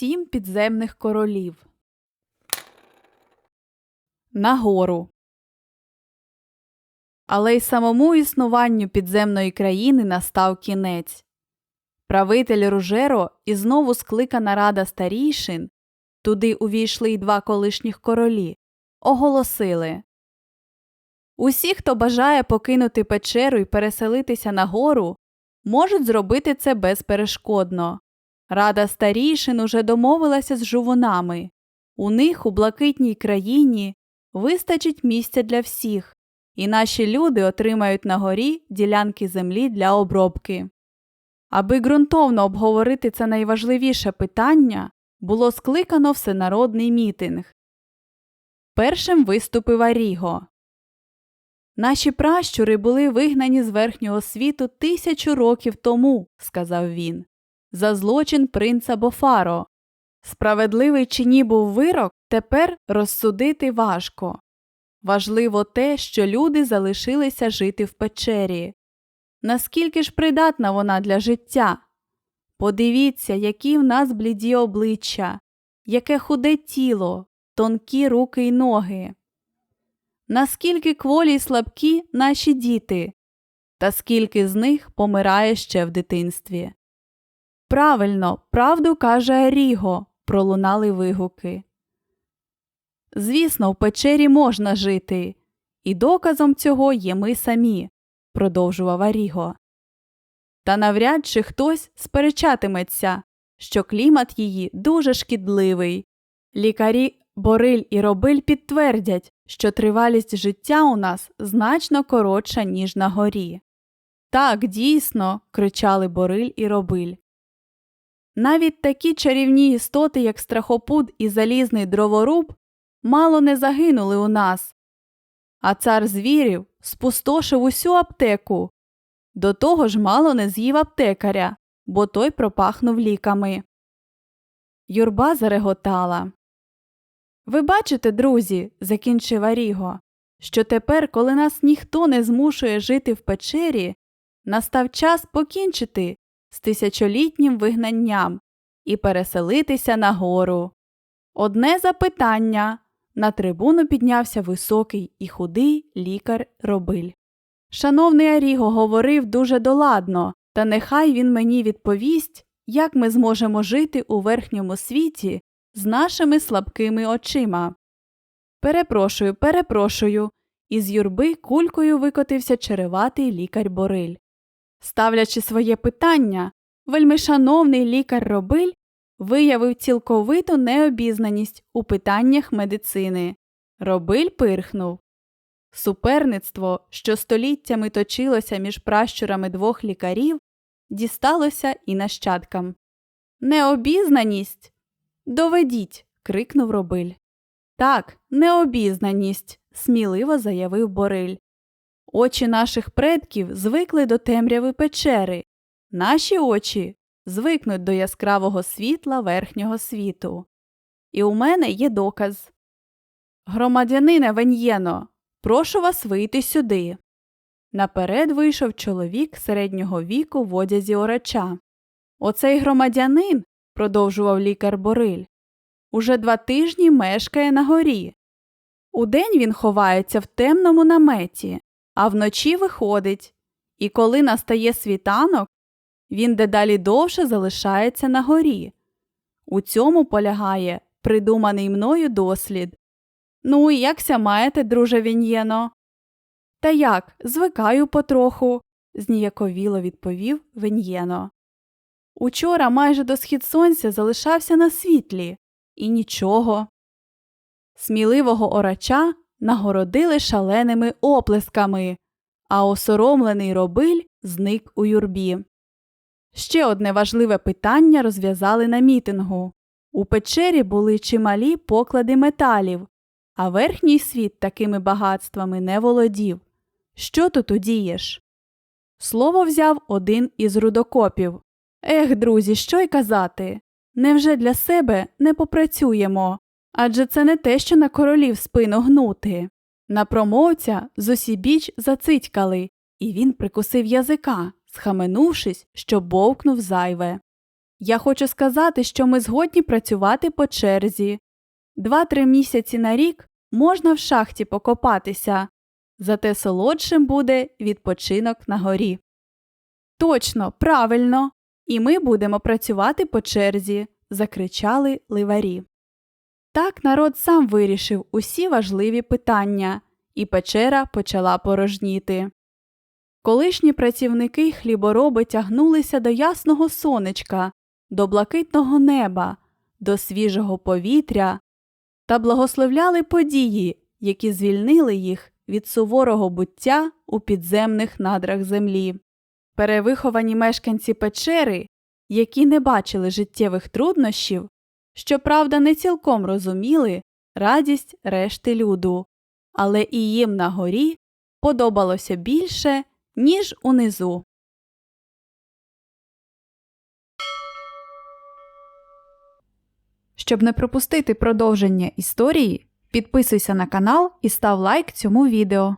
сім підземних королів. Нагору. Але й самому існуванню підземної країни настав кінець. Правитель Ружеро і знову скликана рада старійшин, туди увійшли й два колишніх королі, оголосили Усі, хто бажає покинути печеру і переселитися на гору, можуть зробити це безперешкодно. Рада старійшин уже домовилася з жувунами. У них у блакитній країні вистачить місця для всіх, і наші люди отримають на горі ділянки землі для обробки. Аби ґрунтовно обговорити це найважливіше питання, було скликано всенародний мітинг. Першим виступив Аріго. Наші пращури були вигнані з верхнього світу тисячу років тому, сказав він, за злочин принца Бофаро. Справедливий чи ні був вирок, тепер розсудити важко. Важливо те, що люди залишилися жити в печері. Наскільки ж придатна вона для життя? Подивіться, які в нас бліді обличчя, яке худе тіло, тонкі руки й ноги. Наскільки кволі й слабкі наші діти, та скільки з них помирає ще в дитинстві. Правильно, правду каже Аріго, пролунали вигуки. Звісно, в печері можна жити, і доказом цього є ми самі, продовжував Аріго. Та навряд чи хтось сперечатиметься, що клімат її дуже шкідливий. Лікарі Бориль і Робиль підтвердять, що тривалість життя у нас значно коротша, ніж на горі. Так, дійсно, кричали Бориль і Робиль. Навіть такі чарівні істоти, як страхопуд і залізний дроворуб, мало не загинули у нас. А цар звірів спустошив усю аптеку. До того ж мало не з'їв аптекаря, бо той пропахнув ліками. Юрба зареготала. Ви бачите, друзі, закінчив Аріго, що тепер, коли нас ніхто не змушує жити в печері, настав час покінчити з тисячолітнім вигнанням і переселитися на гору. Одне запитання. На трибуну піднявся високий і худий лікар Робиль. Шановний Аріго говорив дуже доладно, та нехай він мені відповість, як ми зможемо жити у верхньому світі з нашими слабкими очима. Перепрошую, перепрошую. Із юрби кулькою викотився череватий лікар Бориль. Ставлячи своє питання, вельмишановний лікар Робиль виявив цілковиту необізнаність у питаннях медицини. Робиль пирхнув. Суперництво, що століттями точилося між пращурами двох лікарів, дісталося і нащадкам. Необізнаність. Доведіть. крикнув Робиль. Так, необізнаність, сміливо заявив Бориль. Очі наших предків звикли до темряви печери. Наші очі звикнуть до яскравого світла верхнього світу. І у мене є доказ. Громадянине Веньєно, прошу вас вийти сюди. Наперед вийшов чоловік середнього віку в одязі орача. Оцей громадянин, продовжував лікар Бориль, уже два тижні мешкає на горі. Удень він ховається в темному наметі, а вночі виходить, і коли настає світанок, він дедалі довше залишається на горі. У цьому полягає придуманий мною дослід. Ну і якся маєте, друже Він'єно? Та як, звикаю потроху, зніяковіло відповів Веньєно. Учора майже до схід сонця залишався на світлі, і нічого. Сміливого орача нагородили шаленими оплесками, а осоромлений робиль зник у юрбі. Ще одне важливе питання розв'язали на мітингу. У печері були чималі поклади металів, а верхній світ такими багатствами не володів. Що тут удієш? Слово взяв один із рудокопів. Ех, друзі, що й казати. Невже для себе не попрацюємо? Адже це не те, що на королів спину гнути. На промовця зусібіч зацитькали, і він прикусив язика, схаменувшись, що бовкнув зайве. Я хочу сказати, що ми згодні працювати по черзі. Два-три місяці на рік можна в шахті покопатися, зате солодшим буде відпочинок на горі. Точно, правильно. І ми будемо працювати по черзі, закричали ливарі. Так народ сам вирішив усі важливі питання, і печера почала порожніти. Колишні працівники хлібороби тягнулися до ясного сонечка, до блакитного неба, до свіжого повітря та благословляли події, які звільнили їх від суворого буття у підземних надрах землі. Перевиховані мешканці печери, які не бачили життєвих труднощів, щоправда, не цілком розуміли радість решти люду, але і їм на горі подобалося більше, ніж унизу. Щоб не пропустити продовження історії, підписуйся на канал і став лайк цьому відео.